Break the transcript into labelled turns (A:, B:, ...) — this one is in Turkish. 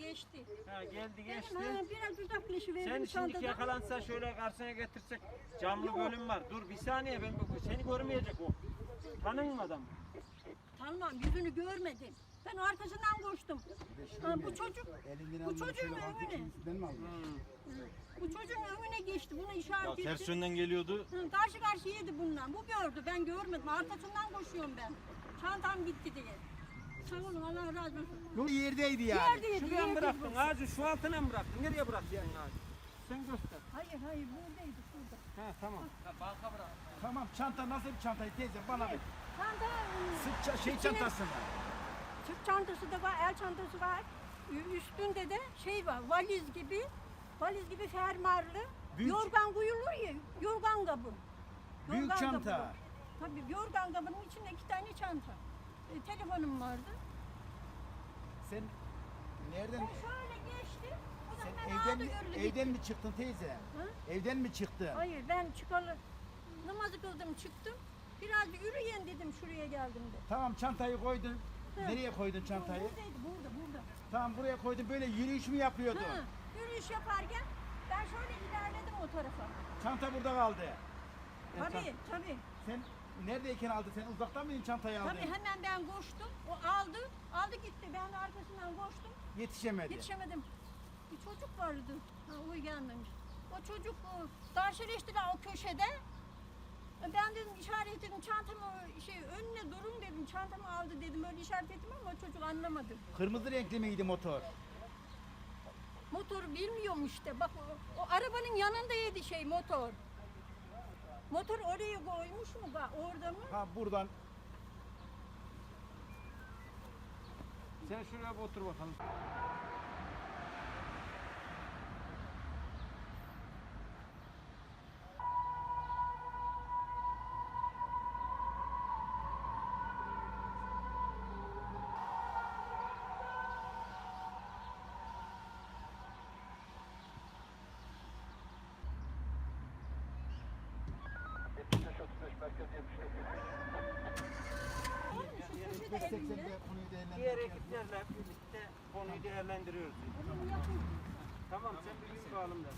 A: geçti.
B: Ha geldi geçti.
A: Dedim, ha, biraz uzaklaşıverdim
B: Sen şimdi
A: çantadan.
B: yakalansa şöyle karşına getirsek camlı bölüm var. Dur bir saniye ben bu- seni görmeyecek o. Tanın mı adam?
A: Tamam yüzünü görmedim. Ben arkasından koştum. Ha, bu çocuk, bu çocuğun önüne,
C: aldın?
A: bu çocuğun önüne geçti. Bunu
D: Ya
A: işaret etti.
D: ters yönden geliyordu.
A: Hı, karşı karşıyaydı bundan. Bu gördü. Ben görmedim. Arkasından koşuyorum ben. Çantam gitti diye. Sağ olun Allah razı olsun.
C: Bu yerdeydi yani.
A: Yerdeydi.
B: Şuraya mı bıraktın
A: bu.
B: ağacı şu altına mı bıraktın? Nereye bıraktın ağacı? Sen göster.
A: Hayır hayır buradaydı şurada.
B: Ha tamam. Ha, banka bırak.
C: Tamam çanta nasıl bir çantayı teyze bana bir.
A: Çanta ıı,
C: Sırt ça- şey
A: İçine-
C: çantası mı?
A: Sırt çantası da var, el çantası var. Üstünde de şey var, valiz gibi, valiz gibi fermuarlı.
C: Büyük-
A: Yorgan koyulur ya, yorgan kabı.
C: Büyük
A: Yorgan
C: çanta.
A: kabı. Tabii yorgan kabının içinde iki tane çanta. E, telefonum vardı.
C: Sen nereden
A: Ben şöyle geçtim. O
C: sen evden mi, evden mi çıktın teyze?
A: Hı?
C: Evden mi çıktın?
A: Hayır ben çıkalı namazı kıldım çıktım. Biraz bir yürüyen dedim şuraya geldim de.
C: Tamam çantayı koydun.
A: Hı.
C: Nereye koydun çantayı?
A: Buradaydı burada burada.
C: Tamam buraya koydun. Böyle yürüyüş mü yapıyordun?
A: Hı, yürüyüş yaparken ben şöyle ilerledim o tarafa.
C: Çanta burada kaldı.
A: Tabii tabii.
C: Sen neredeyken aldın? Sen uzaktan mıydın çantayı aldın?
A: Tabii hemen ben koştum. O aldı. Aldı gitti. Ben de arkasından koştum.
C: Yetişemedi.
A: Yetişemedim. Bir çocuk vardı. Ha, o gelmemiş. O çocuk o, darşeleştiler o köşede. E, Ben dedim işaret ettim çantamı şey önüne durun dedim çantamı aldı dedim öyle işaret ettim ama çocuk anlamadı.
C: Kırmızı renkli miydi motor?
A: Motoru bilmiyorum işte bak o, o arabanın yanındaydı şey motor. Motor oraya koymuş mu bak orada mı?
C: Ha buradan
B: Sen şuraya otur bakalım. Diğer ekiplerle birlikte konuyu değerlendiriyoruz. Tamam sen bir gün bağalım da.